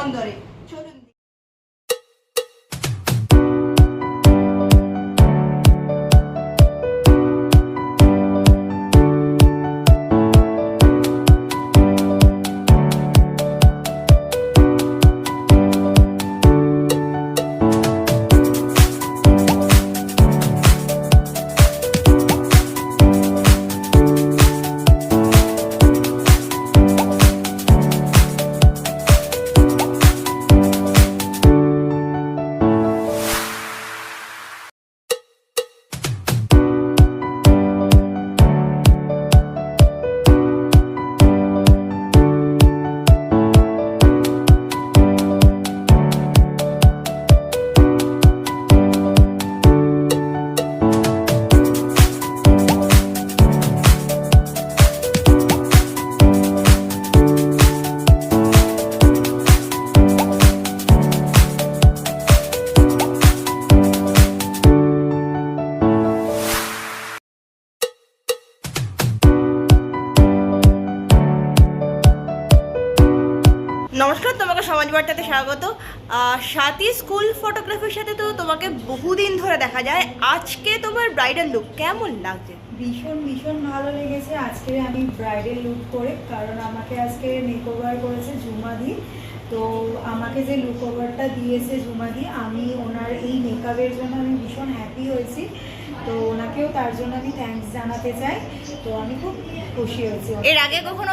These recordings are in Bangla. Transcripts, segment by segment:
স্টুডিও কিং এর বহুদিন ধরে দেখা যায়। আজকে তোমার ব্রাইডাল লুক কেমন লাগছে? ভীষণ ভীষণ ভালো লেগেছে। আজকে আমি ব্রাইডাল লুক করে, কারণ আমাকে আজকে মেকওভার করেছে জুমাদি তো আমাকে যে লুক ওভারটা দিয়েছে জুমাদি আমি ওনার এই মেকআপের জন্য আমি ভীষণ হ্যাপি হয়েছি। তো ওনাকেও তার জন্য আমি থ্যাঙ্কস জানাতে চাই। তো আমি খুব খুশি হয়েছি। এর আগে কখনো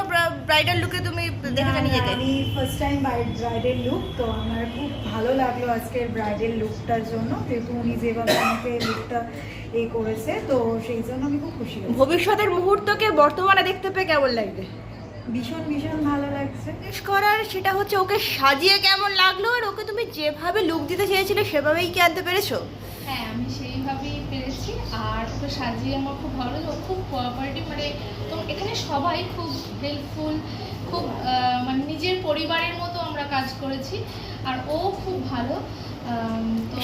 ব্রাইডাল লুকে তুমি দেখেছ নিজেকে? আমি ফার্স্ট টাইম ব্রাইডাল লুক তো আমার খুব ভালো লাগল আজকের ব্রাইডাল লুকটার জন্য যেহেতু উনি যেভাবে আমাকে লুকটা এ করেছে তো সেই জন্য আমি খুব খুশি হয়েছি। ভবিষ্যতের মুহূর্তকে বর্তমানে দেখতে পেয়ে কেমন লাগবে? ভীষণ ভীষণ ভালো লাগছে। জিজ্ঞেস করার সেটা হচ্ছে ওকে সাজিয়ে কেমন লাগল আর ওকে তুমি যেভাবে লুক দিতে চেয়েছিলে সেভাবেই কি আনতে পেরেছ? হ্যাঁ আমি আর ওকে সাজিয়ে আমার খুব ভালো লাগে খুব কোঅপারেটিভ মানে তো এখানে সবাই খুব হেল্পফুল খুব মানে নিজের পরিবারের মতো আমরা কাজ করেছি আর ও খুব ভালো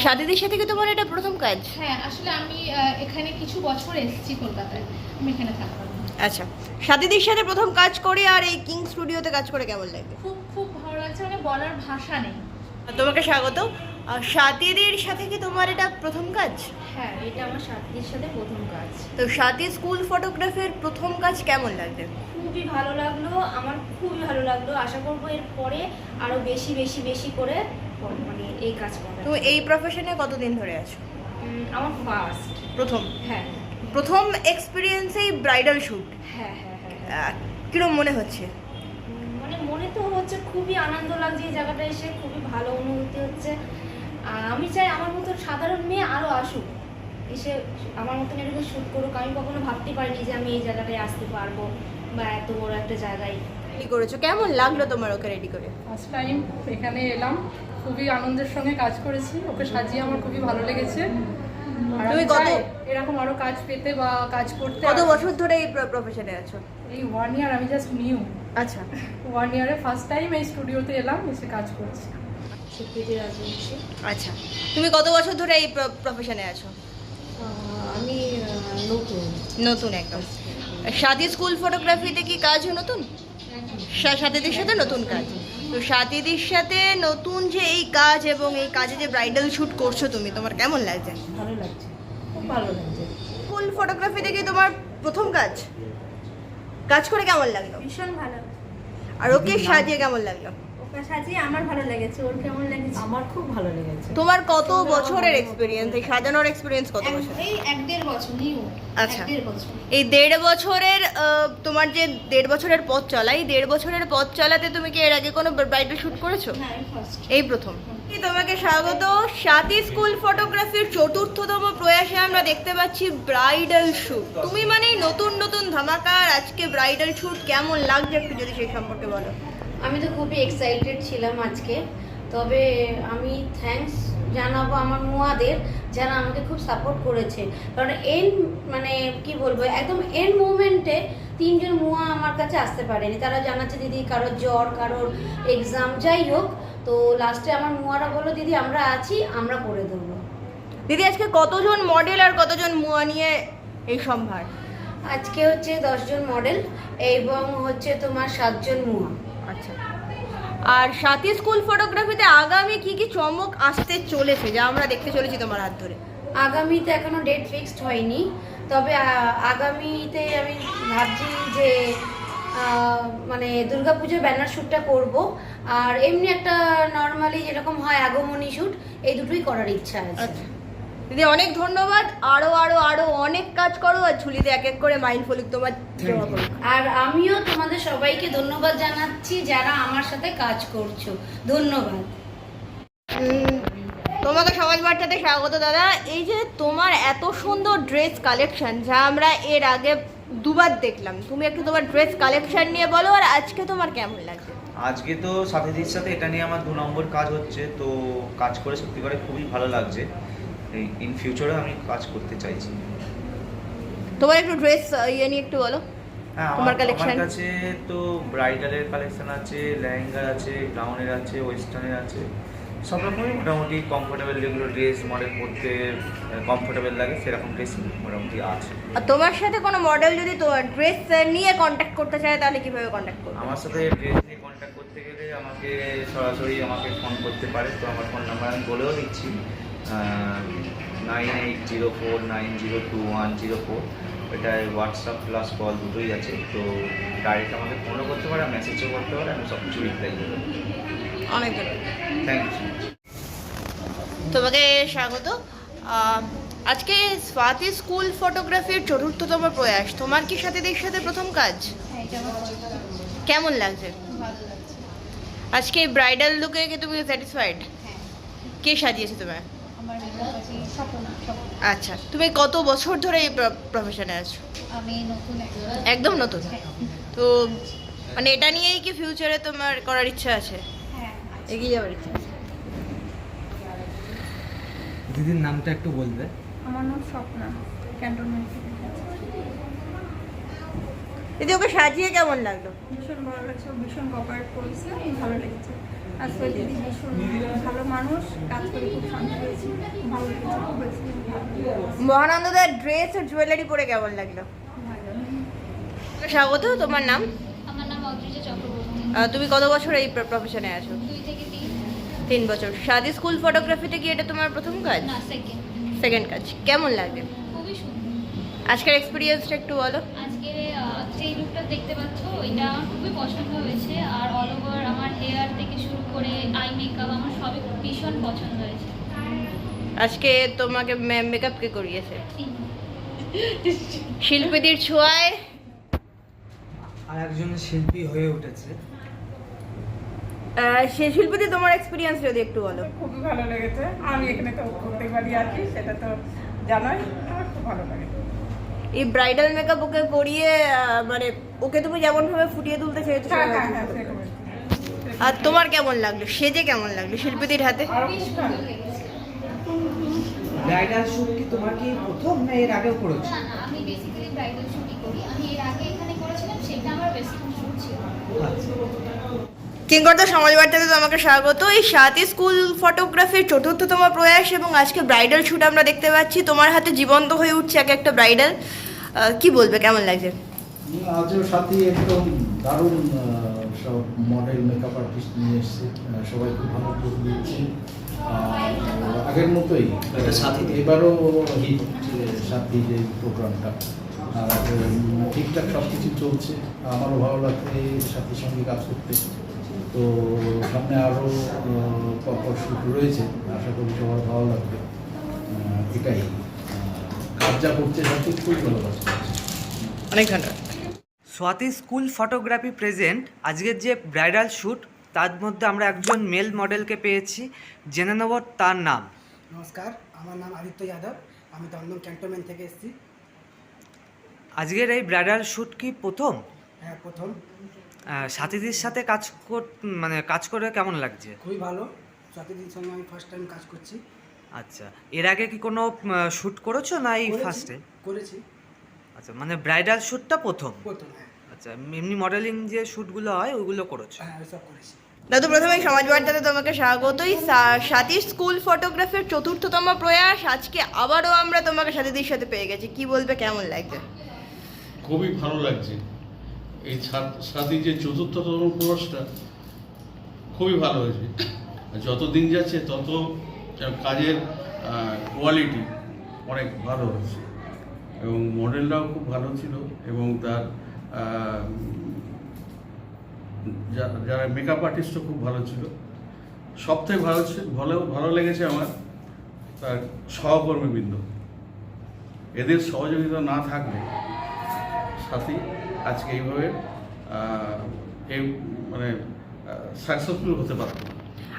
সাদিদির সাথে কি তোমার এটা প্রথম কাজ? হ্যাঁ আসলে আমি এখানে কিছু বছর এসেছি কলকাতায় আমি এখানে থাকতাম আচ্ছা সাদিদির সাথে প্রথম কাজ করে আর এই কিং স্টুডিওতে কাজ করে কেমন লাগবে খুব খুব ভালো লাগছে মানে বলার ভাষা নেই। তোমাকে স্বাগত আর সাদিদির সাথে কি তোমার এটা প্রথম কাজ? হ্যাঁ এটা আমার সাথীর সাথে প্রথম কাজ। তো সাদি স্কুল ফটোগ্রাফির প্রথম কাজ কেমন লাগবে? খুবই ভালো লাগল আমার খুবই ভালো লাগল। আশা করব এর পরে আরও বেশি বেশি বেশি করে মানে এই কাজ করা তুমি এই প্রফেশনে কতদিন ধরে আছো? আমার ফার্স্ট প্রথম? হ্যাঁ। প্রথম এক্সপিরিয়েন্সেই ব্রাইডাল শ্যুট হ্যাঁ হ্যাঁ হ্যাঁ হ্যাঁ। কিরম মনে হচ্ছে? মানে মনে তো হচ্ছে খুবই আনন্দ লাগছে এই জায়গাটা এসে খুবই ভালো অনুভূতি হচ্ছে। আমি চাই আমার মতন সাধারণ মেয়ে আরও আসুক। এসে আমার মতন এরকম শ্যুট করুক। আমি কখনো ভাবতে পারিনি যে আমি এই জায়গাটায় আসতে পারব বা এত বড় একটা জায়গায়। রেডি করেছ? কেমন লাগল তোমার ওকে রেডি করে? ফার্স্ট টাইম এখানে এলাম। খুবই আনন্দের সঙ্গে কাজ করেছি। ওকে সাজিয়ে আমার খুবই ভালো লেগেছে। আর তুমি কত- এরকম আরও কাজ পেতে বা কাজ করতে কত বছর ধরে এই প্রফেশনে আছো? এই ওয়ান ইয়ার আমি জাস্ট নিউ আচ্ছা। ওয়ান ইয়ারে ফার্স্ট টাইম এই স্টুডিওতে এলাম এসে কাজ করছি। স্বীকৃতি রাজবংশী। আচ্ছা তুমি কত বছর ধরে এই প্রফেশনে আছো? আমি নতুন। নতুন একদম। সাথী স্কুল ফটোগ্রাফিতে কি কাজ নতুন? সাথীদের সাথে নতুন কাজ। তো সাথীদের সাথে নতুন যে এই কাজ এবং এই কাজে যে ব্রাইডাল শ্যুট করছ তুমি তোমার কেমন লাগছে? ভালো লাগছে। খুব ভালো লাগছে। স্কুল ফটোগ্রাফিতে কি তোমার প্রথম কাজ? কাজ করে কেমন লাগল? ভীষণ ভালো। আর ওকে সাজিয়ে কেমন লাগল? সাজিয়ে আমার ভালো লেগেছে ওর কেমন লেগেছে? আমার খুব ভালো লেগেছে। তোমার কত বছরের এক্সপিরিয়েন্স এই সাজানোর এক্সপিরিয়েন্স কত বছর এই এক দেড় বছর নিউ আচ্ছা। এই দেড় বছরের তোমার যে দেড় বছরের পথ চলা এই দেড় বছরের পথ চালাতে তুমি কি এর আগে কোনো ব্রাইডাল শুট করেছ? এই প্রথম। এই তোমাকে স্বাগত। সাথী স্কুল ফটোগ্রাফির চতুর্থতম প্রয়াসে আমরা দেখতে পাচ্ছি ব্রাইডাল শুট তুমি মানে নতুন নতুন ধামাকার আজকে ব্রাইডাল শুট কেমন লাগছে একটু যদি সেই সম্পর্কে বলো। আমি তো খুবই এক্সাইটেড ছিলাম আজকে। তবে আমি থ্যাঙ্কস জানাব আমার মুয়াদের যারা আমাকে খুব সাপোর্ট করেছে। কারণ এন মানে কি বলব একদম এন মুভমেন্টে তিনজন মুয়া আমার কাছে আসতে পারেনি। তারা জানাচ্ছে দিদি কারোর জ্বর কারোর এক্সাম যাই হোক। তো লাস্টে আমার মুয়ারা বলল দিদি আমরা আছি আমরা করে দেবো। দিদি আজকে কতজন মডেল আর কতজন মুয়া নিয়ে এই সম্ভার? আজকে হচ্ছে দশজন মডেল এবং হচ্ছে তোমার সাতজন মুয়া। আচ্ছা। আর সাথী স্কুল ফটোগ্রাফিতে আগামী কি কি চমক আসতে চলেছে যা আমরা দেখতে চলেছি তোমার হাত ধরে? আগামীতে এখনও ডেট ফিক্সড হয়নি তবে আগামীতে আমি ভাবছি যে মানে দুর্গাপুজোর ব্যানার শ্যুটটা করব আর এমনি একটা নর্মালি যেরকম হয় আগমনী শ্যুট এই দুটোই করার ইচ্ছা আছে। আচ্ছা। দিদি অনেক ধন্যবাদ। আরও আরও আরও অনেক কাজ করো আর ঝুলিতে এক এক করে মাইন্ড ফলিক তোমার জমা করো আর আমিও তোমাদের সবাইকে ধন্যবাদ জানাচ্ছি যারা আমার সাথে কাজ করছ। ধন্যবাদ। তোমাকে সমাজ বার্তাতে স্বাগত দাদা। এই যে তোমার এত সুন্দর ড্রেস কালেকশন যা আমরা এর আগে দুবার দেখলাম তুমি একটু তোমার ড্রেস কালেকশন নিয়ে বলো আর আজকে তোমার কেমন লাগছে? আজকে তো সাথীদির সাথে এটা নিয়ে আমার দু নম্বর কাজ হচ্ছে তো কাজ করে সত্যি করে খুবই ভালো লাগছে। এই ইন ফিউচারে আমি কাজ করতে চাইছি। তোমার একটু ড্রেস ইয়ে নিয়ে একটু বলো। হ্যাঁ তোমার collection? আমার কাছে তো ব্রাইডালের কালেকশন আছে লেহেঙ্গার আছে গাউনের আছে ওয়েস্টার্নের আছে। সব রকমই মোটামুটি কমফোর্টেবল যেগুলো ড্রেস মডেল পরতে কমফোর্টেবল লাগে সেরকম ড্রেস মোটামুটি আছে। আর তোমার সাথে কোনো মডেল যদি তোমার ড্রেস নিয়ে কন্ট্যাক্ট করতে চায় তাহলে কীভাবে কন্ট্যাক্ট করবে? আমার সাথে ড্রেস নিয়ে কন্ট্যাক্ট করতে গেলে আমাকে সরাসরি আমাকে ফোন করতে পারে তো আমার ফোন নাম্বার আমি বলেও দিচ্ছি। Nine eight zero four nine zero two one zero four এটায় হোয়াটসঅ্যাপ প্লাস কল দুটোই আছে। তো ডাইরেক্ট আমাকে ফোনও করতে পারে মেসেজও করতে পারে আমি সব কিছু রিপ্লাই দেবো। অনেক ধন্যবাদ। থ্যাংক ইউ তোমাকে স্বাগত। আজকে স্বাতি স্কুল ফটোগ্রাফির চতুর্থতম প্রয়াস। তোমার কি সাথীদের সাথে প্রথম কাজ? কেমন লাগছে? আজকে ব্রাইডাল লুকে কি তুমি স্যাটিসফাইড হ্যাঁ। কে সাজিয়েছে তোমার আমার মেকআপ আছে স্বপ্ন স্বপ্ন আচ্ছা তুমি কত বছর ধরে এই প্রফেশনে আছো? আমি নতুন একদম নতুন? তো মানে এটা নিয়েই কি ফিউচারে তোমার করার ইচ্ছা আছে? হ্যাঁ এগিয়ে যাওয়ার ইচ্ছা আছে? দিদির নামটা একটু বলবে? আমার নাম স্বপ্না ক্যান্টনমেন্ট থেকে। দিদি ওকে সাজিয়ে কেমন লাগল? ভীষণ ভালো লাগছে ভীষণ কোঅপারেট করেছে ভালো লেগেছে। আসলে দিদি ভীষণ ভালো মানুষ কাজ করে খুব শান্তি পেয়েছি ভালো লেগেছে খুব বেশি ভালো মহানন্দদার ড্রেস আর জুয়েলারি পরে কেমন লাগল? স্বাগত তোমার নাম? আমার নাম অদ্রিজা চক্রবর্তী। তুমি কত বছর এই প্রফেশনে আছো? দুই থেকে তিন। তিন বছর। সাদি স্কুল ফটোগ্রাফিতে কি এটা তোমার প্রথম কাজ? না সেকেন্ড সেকেন্ড কাজ। কেমন লাগে খুবই সুন্দর। আজকের এক্সপিরিয়েন্সটা একটু বলো। আজকের আহ, যে লুকটা দেখতে পাচ্ছ এটা আমার খুবই পছন্দ হয়েছে। আর অল ওভার আমার হেয়ার থেকে শুরু করে আই মেকআপ আমার সবই ভীষণ পছন্দ হয়েছে। আজকে তোমাকে মেকআপ কে করিয়েছে? শিল্পীদের ছোঁয়ায়? আর একজন শিল্পী হয়ে উঠেছে। সে শিল্পীদের তোমার এক্সপিরিয়েন্স যদি একটু বলো। খুবই ভালো লেগেছে। আমি এখানে তো প্রত্যেকবারই আছি সেটা তো জানাই আমার খুব ভালো লাগে। এই ব্রাইডাল মেকআপ ওকে করিয়ে মানে ওকে তুমি যেমন ভাবে ফুটিয়ে তুলতে চেয়েছো আর তোমার কেমন লাগল? সেজে কেমন লাগল শিল্পীদের হাতে? ব্রাইডাল শুট কি তোমার কি প্রথম না এর আগেও করেছ? না আমি বেসিক্যালি ব্রাইডাল শুটই করি। আমি এর আগে এখানে করেছিলাম সেটা আমার বেসিক শুট ছিল। আচ্ছা। কিংকর্তা সমাজ বার্তাতে তোমাকে স্বাগত। এই সাতই স্কুল ফটোগ্রাফির চতুর্থতম প্রয়াস এবং আজকে ব্রাইডাল শুট আমরা দেখতে পাচ্ছি। তোমার হাতে জীবন্ত হয়ে উঠছে এক একটা ব্রাইডাল। কি বলবে? কেমন লাগছে? আজও সাথে একদম দারুণ সব মডেল মেকআপ আর্টিস্ট নিয়ে এসছে। সবাই খুব ভালো করে দিচ্ছে। আর আগের মতোই। সাথী। এবারও হিট সাথী যে প্রোগ্রামটা আর ঠিকঠাক সব কিছু চলছে। আমারও ভালো লাগছে সাথীর সঙ্গে কাজ করতে। তো সামনে আরও পরপর শুট রয়েছে। আশা করি সবার ভালো লাগবে। এটাই। কাজ যা করছে সাথী খুব ভালো কাজ অনেক ধন্যবাদ। স্বাতি স্কুল ফটোগ্রাফি প্রেজেন্ট আজকের যে ব্রাইডাল শ্যুট তার মধ্যে আমরা একজন মেল মডেলকে পেয়েছি জেনে নেব তার নাম। নমস্কার আমার নাম আদিত্য যাদব আমি দমদম ক্যান্টনমেন্ট থেকে এসেছি। আজকের এই ব্রাইডাল শ্যুট কি প্রথম? হ্যাঁ প্রথম। সাথীদের সাথে কাজ কর মানে কাজ করে কেমন লাগছে? খুবই ভালো। স্বাতিদির সঙ্গে আমি ফার্স্ট টাইম কাজ করছি। আচ্ছা এর আগে কি কোনো শ্যুট করেছ না এই ফার্স্টে করেছি। আচ্ছা মানে ব্রাইডাল শ্যুটটা প্রথম? প্রথম হ্যাঁ। আচ্ছা এমনি মডেলিং যে শ্যুটগুলো হয় ওগুলো করেছ? হ্যাঁ ওইসব করেছি। দাদু প্রথমেই সমাজ বার্তাতে তোমাকে স্বাগতই। সাথী স্কুল ফটোগ্রাফির চতুর্থতম প্রয়াস। আজকে আবারও আমরা তোমাকে সাথীদের সাথে পেয়ে গেছি। কি বলবে কেমন লাগছে? খুবই ভালো লাগছে। এই সাথী যে চতুর্থতম প্রয়াসটা খুবই ভালো হয়েছে। যত দিন যাচ্ছে তত কাজের কোয়ালিটি অনেক ভালো হচ্ছে এবং মডেলটাও খুব ভালো ছিল এবং তার যারা মেকআপ আর্টিস্টও খুব ভালো ছিল। সবথেকে ভালো ভালো ভালো লেগেছে আমার তার সহকর্মীবৃন্দ। এদের সহযোগিতা না থাকলে সাথী আজকে এইভাবে এই মানে সাকসেসফুল হতে পারত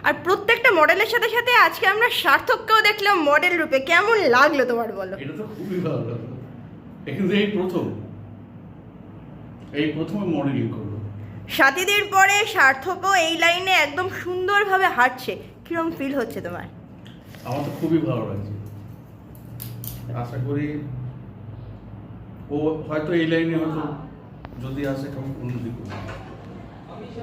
আর প্রত্যেকটা মডেলের সাথে সাথে আজকে আমরা সার্থককেও দেখলাম মডেল রূপে। কেমন লাগল তোমার বলো? এটা তো খুবই ভালো। কিন্তু এই প্রথম এই প্রথমে মডেলিং করল। সাথীদের পরে সার্থকও এই লাইনে একদম সুন্দরভাবে হাঁটছে। কিরম ফিল হচ্ছে তোমার? আমার তো খুবই ভালো লাগছে। আশা করি ও হয়তো এই লাইনে হয়তো যদি আসে কেমন উন্নতি করবে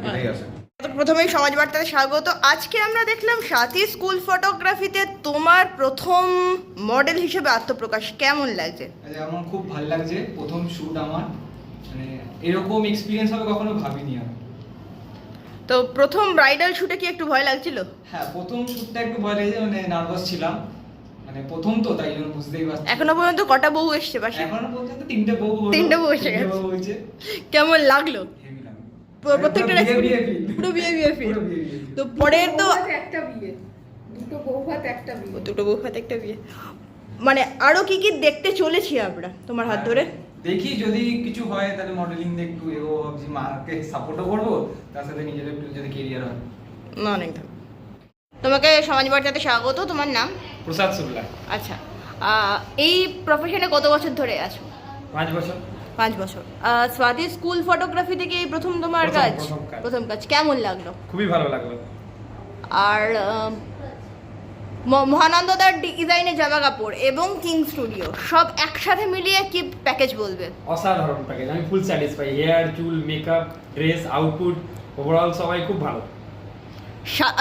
এটাই আশা প্রথমেই সমাজ বার্তাতে স্বাগত। আজকে আমরা দেখলাম সাথী স্কুল ফটোগ্রাফিতে তোমার প্রথম মডেল হিসেবে আত্মপ্রকাশ কেমন লাগছে? আমার খুব ভালো লাগছে। প্রথম শ্যুট আমার। মানে এরকম এক্সপিরিয়েন্স হবে কখনো ভাবিনি আমি। তো প্রথম ব্রাইডাল শুটে কি একটু ভয় লাগছিল? হ্যাঁ প্রথম শ্যুটটা একটু ভয় লেগেছে মানে নার্ভাস ছিলাম। মানে প্রথম তো তাই জন্য বুঝতেই পারছি। এখনও পর্যন্ত কটা বউ এসেছে পাশে? এখনও পর্যন্ত তিনটে বউ। তিনটে বউ এসে গেছে। কেমন লাগল? প্রত্যেকটা feel। পুরো বিয়ে বিয়ে feel। তো পরের তো একটা বিয়ে দুটো বউ ভাত একটা বিয়ে দুটো বউ একটা বিয়ে মানে আরও কি কি দেখতে চলেছি আমরা তোমার হাত ধরে? দেখি যদি কিছু হয় তাহলে মডেলিং দিয়ে একটু এগো ভাবছি মাকে সাপোর্টও করব তার সাথে নিজের একটু যদি কেরিয়ার হয়। না অনেক তোমাকে সমাজ বার্তাতে স্বাগত তোমার নাম? প্রসাদ শুক্লা আচ্ছা এই প্রফেশনে কত বছর ধরে আছো? পাঁচ বছর। পাঁচ বছর। স্বাতি স্কুল ফটোগ্রাফি থেকে এই প্রথম তোমার কাজ? প্রথম কাজ। কেমন লাগল? খুবই ভালো লাগল। আর মহানন্দদার ডিজাইনে জামা কাপড় এবং কিং স্টুডিও সব একসাথে মিলিয়ে কি প্যাকেজ বলবে? অসাধারণ প্যাকেজ আমি ফুল স্যাটিসফাই হেয়ার চুল মেকআপ ড্রেস আউটপুট ওভারঅল সবাই খুব ভালো।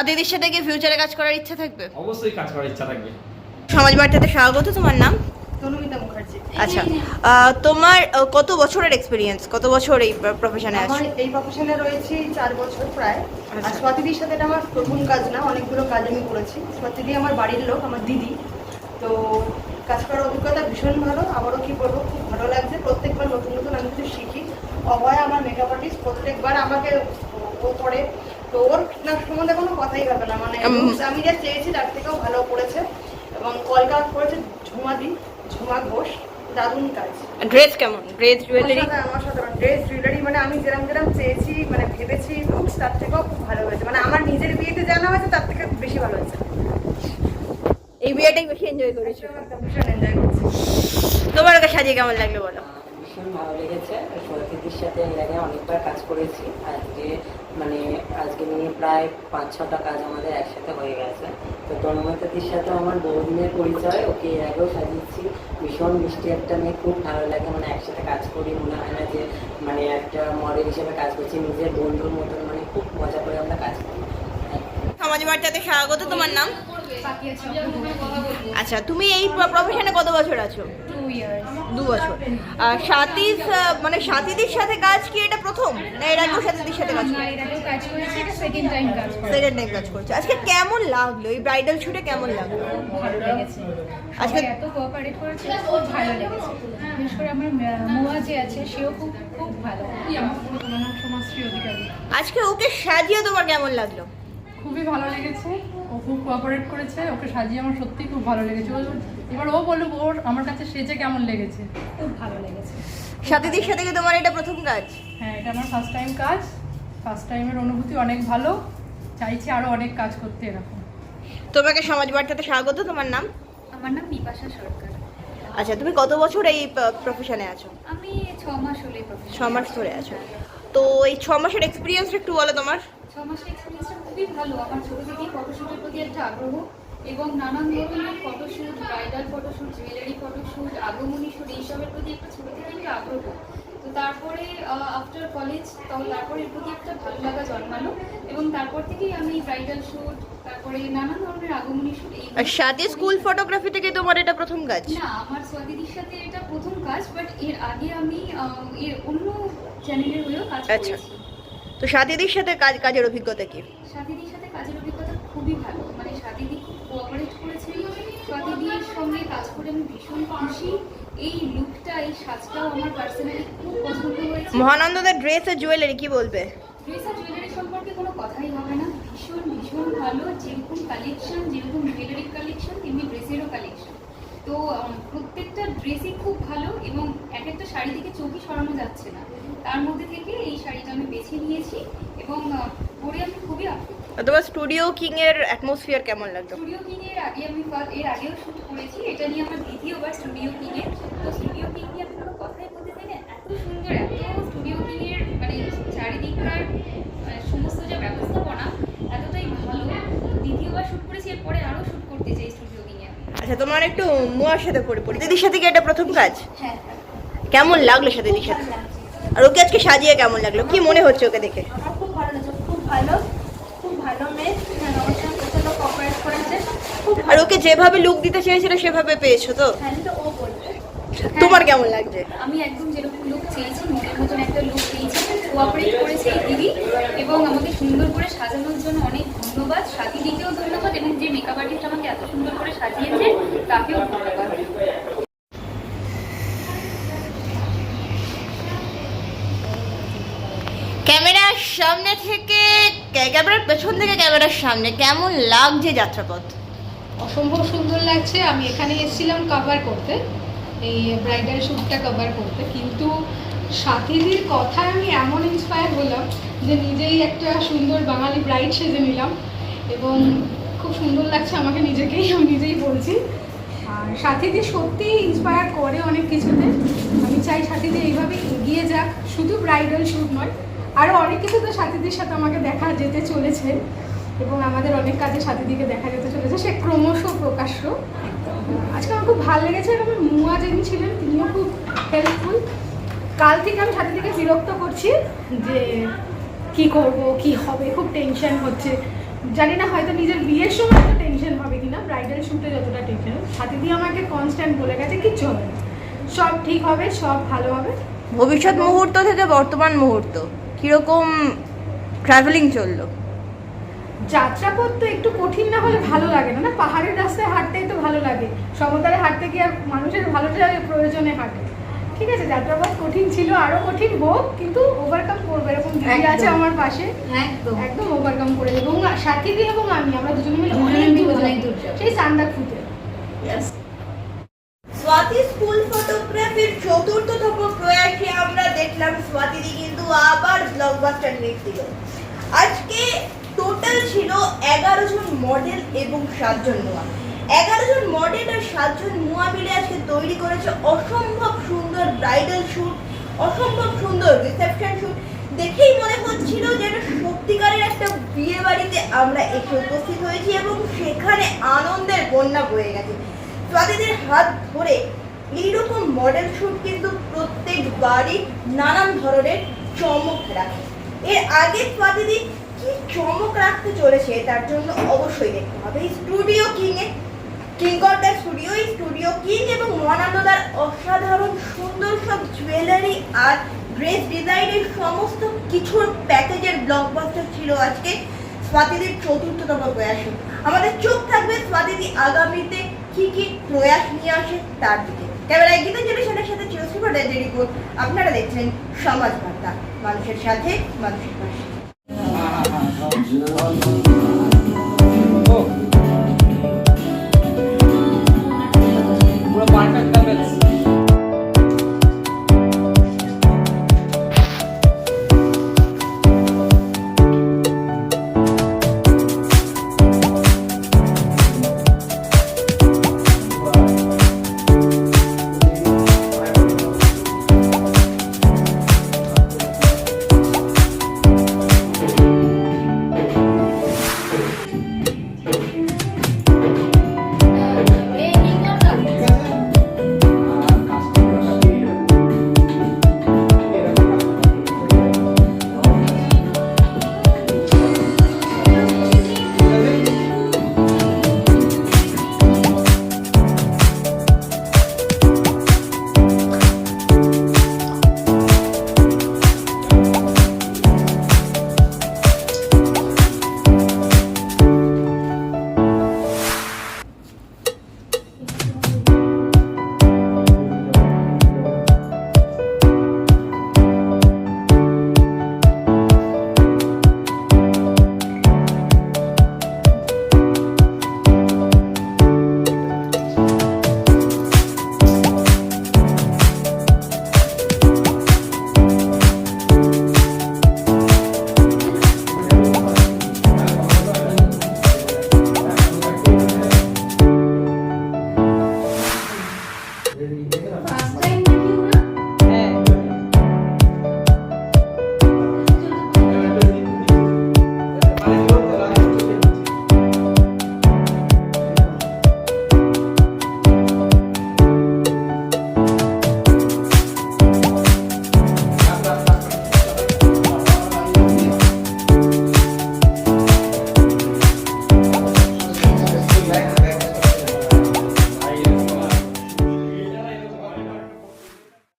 দিদির সাথে কি ফিউচারে কাজ করার ইচ্ছা থাকবে? অবশ্যই কাজ করার ইচ্ছা থাকবে। সমাজ বার্তাতে স্বাগত তোমার নাম? আচ্ছা তোমার কত বছরের এক্সপিরিয়েন্স কত বছর এই প্রফেশনে আছো? এই প্রফেশনে রয়েছি চার বছর প্রায়। আর স্বাতিদির সাথে এটা আমার প্রথম কাজ না অনেকগুলো কাজ আমি করেছি। স্বাতিদি আমার বাড়ির লোক আমার দিদি। তো কাজ করার অভিজ্ঞতা ভীষণ ভালো। আবারও কি বলব খুব ভালো লাগছে। প্রত্যেকবার নতুন নতুন আমি কিছু শিখি। অভয় আমার মেকআপ আর্টিস্ট প্রত্যেকবার আমাকে ও- করে। তো ওর না সম্বন্ধে কোনো কথাই হবে না। মানে আমি যা চেয়েছি তার থেকেও ভালো করেছে। এবং কলকাতা করেছে ঝুমাদি। ঝুমা ঘোষ দারুণ কাজ। ড্রেস কেমন? ড্রেস জুয়েলারি অসাধারণ, ড্রেস জুয়েলারি মানে আমি যেরকম যেরকম চেয়েছি মানে ভেবেছি লুকস তার থেকেও খুব ভালো হয়েছে। মানে আমার নিজের বিয়েতে জানা হয়েছে তার থেকে বেশি ভালো হয়েছে। এই বিয়েটাই বেশি এনজয় করেছ? ভীষণ এনজয় করছি। তোমার ওকে সাজিয়ে কেমন লাগল বলো? ভীষণ ভালো লেগেছে। সরস্বতীর সাথে এর আগে অনেকবার কাজ করেছি। আজকে মানে আজকে নিয়ে প্রায় পাঁচ ছটা কাজ আমাদের একসাথে হয়ে গেছে। তো তন্ময়তাদির সাথে আমার বহুদিনের পরিচয়। ওকে এর আগেও সাজিয়েছি। ভীষণ মিষ্টি একটা মেয়ে খুব ভালো লাগে। মানে একসাথে কাজ করি মনে হয় না যে মানে একটা মডেল হিসেবে কাজ করছি। নিজের বন্ধুর মতন মানে খুব মজা করে আমরা কাজ করি। সমাজ বার্তাতে স্বাগত। তোমার নাম? আচ্ছা তুমি এই প্রফেশনে কত বছর আছো? দু বছর। আর সাথী মানে সাথীদের সাথে কাজ কি এটা প্রথম? না এর আগেও সাথীদের সাথে কাজ সেকেন্ড টাইম কাজ করা সেকেন্ড টাইম কাজ করছে। আজকে কেমন লাগল? এই ব্রাইডাল শুটে কেমন লাগল? ভালো লেগেছে। আজকে এত কোঅপারেট করেছে খুব ভালো লেগেছে। বিশেষ করে আমার মোয়া যে আছে সেও খুব খুব ভালো। আমার নাম সমাজশ্রী অধিকারী। আজকে ওকে সাজিয়ে তোমার কেমন লাগল? খুবই ভালো লেগেছে। খুব কোঅপারেট করেছে ওকে সাজিয়ে আমার সত্যিই খুব ভালো লেগেছে। এবার ও বলল ওর আমার কাছে সেজে কেমন লেগেছে। খুব ভালো লেগেছে। সাথীদের সাথে কি তোমার এটা প্রথম কাজ? হ্যাঁ এটা আমার ফার্স্ট টাইম কাজ। ফার্স্ট টাইমের অনুভূতি অনেক ভালো। চাইছি আরও অনেক কাজ করতে এরকম। তোমাকে সমাজ বার্তাতে স্বাগত তোমার নাম? আমার নাম বিপাশা সরকার। আচ্ছা তুমি কত বছর এই প্রফেশনে আছো? আমি ছ মাস হলে ছ মাস ধরে আছো। তো এই ছ মাসের এক্সপিরিয়েন্স একটু বলো তোমার। ছ মাসের এক্সপিরিয়েন্সটা খুবই ভালো। আমার ছোটো থেকেই ফটোশ্যুটের প্রতি একটা আগ্রহ এবং নানান ধরনের photoshoot bridal photoshoot jewellery photoshoot আগমনী শ্যুট এইসবের প্রতি একটা ছোটো থেকে একটা আগ্রহ। তো তারপরে আফটার কলেজ তারপরে এর প্রতি একটা ভালো লাগা জন্মালো এবং তারপর থেকেই আমি ব্রাইডাল শ্যুট তারপরে নানান ধরনের আগমনী শ্যুট এই আর সাথে স্কুল ফটোগ্রাফি থেকে তোমার এটা প্রথম কাজ? না আমার স্বাদিদির সাথে এটা প্রথম কাজ বাট এর আগে আমি এর অন্য চ্যানেলের হয়েও কাজ আচ্ছা। করেছি। তো সাথীদির সাথে কাজ কাজের অভিজ্ঞতা কি? স্বাতিদির সাথে কাজের অভিজ্ঞতা খুবই ভালো। মানে খুব কোঅপারেট করেছে। স্বাতিদির সঙ্গে কাজ করে আমি ভীষণ খুশি। এই লুকটা এই সাজটাও আমার পার্সোনালি খুব পছন্দ হয়েছে। মহানন্দদের ড্রেস আর জুয়েলারি কি বলবে? ড্রেস আর জুয়েলারি সম্পর্কে কোনো কথাই হবে না। ভীষণ ভীষণ ভালো। যেরকম কালেকশন যেরকম জুয়েলারির কালেকশন তেমনি ড্রেসেরও কালেকশন তো প্রত্যেকটা ড্রেসই খুব ভালো এবং এক একটা শাড়ি থেকে চোখই সরানো যাচ্ছে না। তার মধ্যে থেকে এই শাড়িটা আমি বেছে নিয়েছি এবং পরে আমি খুবই তোমার স্টুডিও কিং এর অ্যাটমসফিয়ার কেমন লাগল? স্টুডিও কিং এর আগে আমি এর আগেও শুট করেছি এটা নিয়ে আমার দ্বিতীয়বার স্টুডিও কিং এর। তো স্টুডিও কিং নিয়ে আমি কোনো কথাই বলতে চাই না এত সুন্দর এত স্টুডিও কিং এর মানে চারিদিককার মানে সমস্ত যে ব্যবস্থাপনা এতটাই ভালো। দ্বিতীয়বার শুট করেছি এরপরে আরও শুট করতে চাই স্টুডিও কিং এ আচ্ছা তোমার একটু মুয়ার সাথে পড়ে পড়ি। দিদির সাথে কি এটা প্রথম কাজ? হ্যাঁ কেমন লাগল সাথীদির সাথে? আর ওকে আজকে সাজিয়ে কেমন লাগল? কি মনে হচ্ছে ওকে দেখে? খুব ভালো খুব ভালো খুব ভালো মেয়ে। হ্যাঁ আর ওকে যেভাবে লুক দিতে চেয়েছিল সেভাবে পেয়েছ তো? ও বলবে তোমার কেমন লাগছে? আমি একদম যেরকম লুক চেয়েছি মনের মতন একটা লুক পেয়েছি কোঅপারেট করেছে এই দিদি এবং আমাকে সুন্দর করে সাজানোর জন্য অনেক ধন্যবাদ। সাথী দিকেও ধন্যবাদ এবং যে মেকআপ আর্টিস্ট আমাকে এত সুন্দর করে সাজিয়েছে তাকেও ধন্যবাদ ক্যামেরার সামনে থেকে ক্যামেরার পেছন থেকে ক্যামেরার সামনে কেমন লাগছে যাত্রাপথ? অসম্ভব সুন্দর লাগছে। আমি এখানে এসেছিলাম কভার করতে। এই ব্রাইডাল শ্যুটটা কভার করতে। কিন্তু সাথীদের কথা আমি এমন ইন্সপায়ার হলাম যে নিজেই একটা সুন্দর বাঙালি ব্রাইড সেজে নিলাম এবং খুব সুন্দর লাগছে আমাকে নিজেকেই, আমি নিজেই বলছি। আর সাথীদের সত্যিই ইন্সপায়ার করে অনেক কিছুতে। আমি চাই সাথীদি এইভাবে এগিয়ে যাক। শুধু ব্রাইডাল শ্যুট নয় আরও অনেক কিছু তো সাথীদের সাথে আমাকে দেখা যেতে চলেছে এবং আমাদের অনেক কাজে সাথীদিকে দেখা যেতে চলেছে। সে ক্রমশ প্রকাশ্য। আজকে আমার খুব ভালো লেগেছে এবং মুয়া যিনি ছিলেন, তিনিও খুব হেল্পফুল কাল থেকে আমি সাথীদিকে বিরক্ত করছি যে কি করব, কি হবে, খুব টেনশন হচ্ছে। জানি না, হয়তো নিজের বিয়ের সময় তো টেনশন হবে কিনা ব্রাইডাল শ্যুটে যতটা টেনশন সাথীদি আমাকে কনস্ট্যান্ট বলে গেছে, কিচ্ছু হবে। সব ঠিক হবে, সব ভালো হবে। ভবিষ্যৎ মুহূর্ত থেকে বর্তমান মুহূর্ত। কীরকম ট্রাভেলিং চলল? যাত্রাপথ তো একটু কঠিন না হলে ভালো লাগে না না? পাহাড়ের রাস্তায় হাঁটতেই তো ভালো লাগে। সমতলে হাঁটতে গিয়ে আর মানুষের ভালো লাগে প্রয়োজনে হাঁটে। ঠিক আছে যাত্রাপথ কঠিন ছিল আরও কঠিন হোক কিন্তু ওভারকাম করবে এরকম দিদি আছে আমার পাশে। একদম। একদম ওভারকাম করে দেবে। এবং সাথী দিয়ে এবং আমি আমরা দুজনে মিলে অনেক দূর। সেই সান্দাক ফুটে। স্বাতি স্কুল ফটোগ্রাফির চতুর্থতম প্রয়াসে আমরা দেখলাম স্বাতিদি কিন্তু আবার ব্লকবাস্টার দিল আজকে টোটাল ছিল এগারো জন মডেল এবং সাতজন মোয়া এগারো জন মডেল আর সাতজন মোয়া মিলে আজকে তৈরি করেছে অসম্ভব সুন্দর ব্রাইডাল শ্যুট অসম্ভব সুন্দর রিসেপশন শ্যুট দেখেই মনে হচ্ছিল যে সত্যিকারের একটা বিয়ে বাড়িতে আমরা এসে উপস্থিত হয়েছি এবং সেখানে আনন্দের বন্যা বয়ে গেছে। স্বাতিদের হাত ধরে এইরকম মডেল শ্যুট কিন্তু প্রত্যেকবারই নানান ধরনের চমক রাখে। এর আগে স্বাতিদি কি চমক রাখতে চলেছে, তার জন্য অবশ্যই দেখতে হবে। স্টুডিও কিং এ কিংকর্টার স্টুডিও স্টুডিও কিং এবং মনানন্দার অসাধারণ সুন্দর সব জুয়েলারি আর ড্রেস ডিজাইনের সমস্ত কিছুর প্যাকেজের ব্লকবাস্টার ছিল আজকে স্বাতিদির চতুর্থতম প্রয়াস। আমাদের চোখ থাকবে স্বাতিদি আগামীতে কি কি প্রয়াস নিয়ে আসে তার দিকে। ক্যামেরায় গীতা জেনারেশনের সাথে ভট্টাচার্য রিপোর্ট। আপনারা দেখছেন সমাজ বার্তা মানুষের সাথে মানুষের পাশে।